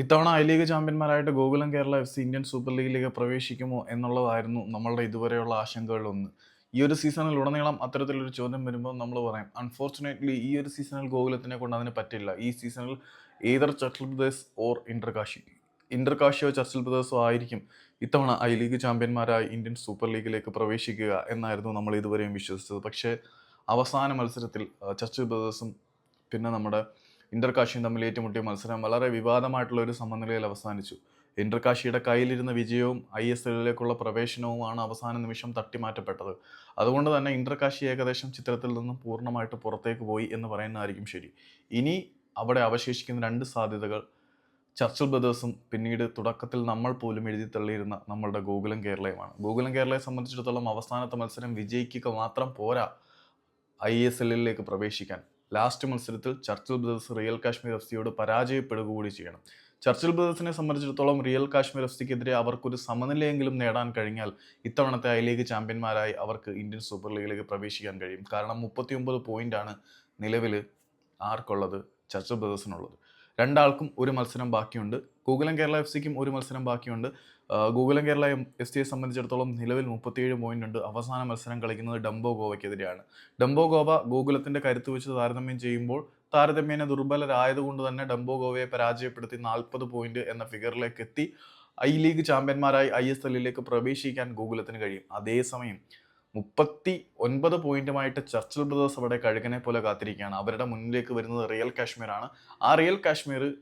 ഇത്തവണ I League ചാമ്പ്യന്മാരായിട്ട് Gokulam Kerala F C Indian Super ലീഗിലേക്ക് പ്രവേശിക്കുമോ എന്നുള്ളതായിരുന്നു നമ്മളുടെ ഇതുവരെയുള്ള ആശങ്കകളിലൊന്ന് ഈ ഒരു സീസണിൽ ഉടനീളം അത്തരത്തിലൊരു ചോദ്യം വരുമ്പോൾ നമ്മൾ പറയും അൺഫോർച്ചുനേറ്റ്ലി ഈ ഒരു സീസണിൽ ഗോകുലത്തിനെ കൊണ്ട് അതിന് പറ്റില്ല. ഈ സീസണിൽ either Churchill Brothers or Inter Kashi ഇന്റർകാശിയോ Churchill ആയിരിക്കും ഇത്തവണ ഐ ലീഗ് ചാമ്പ്യന്മാരായി ഇന്ത്യൻ സൂപ്പർ ലീഗിലേക്ക് പ്രവേശിക്കുക എന്നായിരുന്നു നമ്മൾ ഇതുവരെയും വിശ്വസിച്ചത്. പക്ഷേ അവസാന മത്സരത്തിൽ ചർച്ചിൽ ബ്രദേഴ്സും പിന്നെ നമ്മുടെ ഇന്റർകാശിയും തമ്മിൽ ഏറ്റുമുട്ടിയ മത്സരം വളരെ വിവാദമായിട്ടുള്ള ഒരു സമനിലയിൽ അവസാനിച്ചു. ഇന്റർകാശിയുടെ കയ്യിലിരുന്ന വിജയവും ഐ എസ് എല്ലിലേക്കുള്ള പ്രവേശനവുമാണ് അവസാന നിമിഷം തട്ടിമാറ്റപ്പെട്ടത്. അതുകൊണ്ട് തന്നെ ഇന്റർകാശി ഏകദേശം ചിത്രത്തിൽ നിന്നും പൂർണമായിട്ട് പുറത്തേക്ക് പോയി എന്ന് പറയുന്നതായിരിക്കും ശരി. ഇനി അവിടെ അവശേഷിക്കുന്ന രണ്ട് സാധ്യതകൾ. ചർച്ചിൽ ബ്രദേഴ്സും പിന്നീട് തുടക്കത്തിൽ നമ്മൾ പോലും എഴുതി തള്ളിയിരുന്ന നമ്മളുടെ ഗോകുലം കേരളയുമാണ്. ഗോകുലം കേരളയെ സംബന്ധിച്ചിടത്തോളം അവസാനത്തെ മത്സരം വിജയിക്കുക മാത്രം പോരാ ഐ എസ് എല്ലിലേക്ക് പ്രവേശിക്കാൻ. ലാസ്റ്റ് മത്സരത്തിൽ Churchill Brothers Real Kashmir F സിയോട് പരാജയപ്പെടുക കൂടി ചെയ്യണം. ചർച്ചിൽ ബ്രദേഴ്സിനെ സംബന്ധിച്ചിടത്തോളം റിയൽ കാശ്മീർ എഫ് സിക്കെതിരെ അവർക്കൊരു സമനിലയെങ്കിലും നേടാൻ കഴിഞ്ഞാൽ ഇത്തവണത്തെ ഐ ലീഗ് ചാമ്പ്യന്മാരായി അവർക്ക് ഇന്ത്യൻ സൂപ്പർ ലീഗിലേക്ക് പ്രവേശിക്കാൻ കഴിയും. കാരണം മുപ്പത്തിയൊമ്പത് പോയിന്റാണ് നിലവിൽ ആർക്കുള്ളത്? ചർച്ചിൽ ബ്രദേഴ്സിനുള്ളത്. രണ്ടാൾക്കും ഒരു മത്സരം ബാക്കിയുണ്ട്. ഗോകുലം കേരള എഫ് സിക്കും ഒരു മത്സരം ബാക്കിയുണ്ട്. ഗോകുലം കേരള എഫ് സിയെ സംബന്ധിച്ചിടത്തോളം നിലവിൽ മുപ്പത്തിയേഴ് പോയിന്റ് ഉണ്ട്. അവസാന മത്സരം കളിക്കുന്നത് ഡംബോ ഗോവയ്ക്കെതിരെയാണ് ഡംബോ ഗോവ ഗോകുലത്തിന്റെ കരുത്ത് വെച്ച് താരതമ്യം ചെയ്യുമ്പോൾ താരതമ്യേന ദുർബലരായതുകൊണ്ട് തന്നെ ഡംബോ ഗോവയെ പരാജയപ്പെടുത്തി നാൽപ്പത് പോയിന്റ് എന്ന ഫിഗറിലേക്ക് എത്തി. ഐ ലീഗ് ചാമ്പ്യന്മാരായി ഐ എസ് എല്ലിലേക്ക് പ്രവേശിക്കാൻ ഗോകുലത്തിന് കഴിയും. അതേസമയം മുപ്പത്തി ഒൻപത് പോയിന്റുമായിട്ട് ചർച്ചിൽ ബ്രദേഴ്സ് അവിടെ കഴുകനെ പോലെ കാത്തിരിക്കുകയാണ്. അവരുടെ മുന്നിലേക്ക് വരുന്നത് റിയൽ കാശ്മീർ ആണ് ആ റിയൽ കാശ്മീർ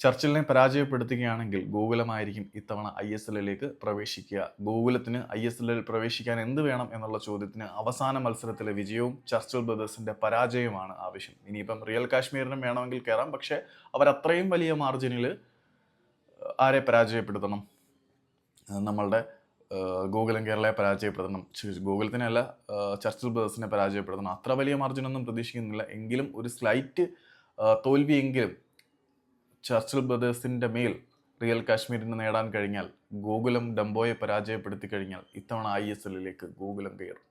ചർച്ചിലിനെ പരാജയപ്പെടുത്തുകയാണെങ്കിൽ ഗോകുലമായിരിക്കും ഇത്തവണ ഐ എസ് എല്ലിലേക്ക് പ്രവേശിക്കുക. ഗോകുലത്തിന് ഐ എസ് എല്ലിൽ പ്രവേശിക്കാൻ എന്ത് വേണം എന്നുള്ള ചോദ്യത്തിന് അവസാന മത്സരത്തിലെ വിജയവും ചർച്ചിൽ ബ്രദേഴ്സിന്റെ പരാജയവുമാണ് ആവശ്യം. ഇനിയിപ്പം റിയൽ കാശ്മീരിനും വേണമെങ്കിൽ കയറാം. പക്ഷേ അവർ അത്രയും വലിയ മാർജിനിൽ ആരെ പരാജയപ്പെടുത്തണം? നമ്മളുടെ ഗോകുലം കേരളയെ പരാജയപ്പെടുത്തണം. ഛ്, തന്നെയല്ല ചർച്ചിൽ ബ്രദേഴ്സിനെ പരാജയപ്പെടുത്തണം. അത്ര വലിയ മാർജിനൊന്നും പ്രതീക്ഷിക്കുന്നില്ല. എങ്കിലും ഒരു സ്ലൈറ്റ് തോൽവിയെങ്കിലും ചർച്ചിൽ ബ്രദേഴ്സിന്റെ മേൽ റിയൽ കാശ്മീരിന് നേടാൻ കഴിഞ്ഞാൽ ഗോകുലം ഡംബോയെ പരാജയപ്പെടുത്തി കഴിഞ്ഞാൽ ഇത്തവണ ഐ എസ് എല്ലിലേക്ക് ഗോകുലം കയറും.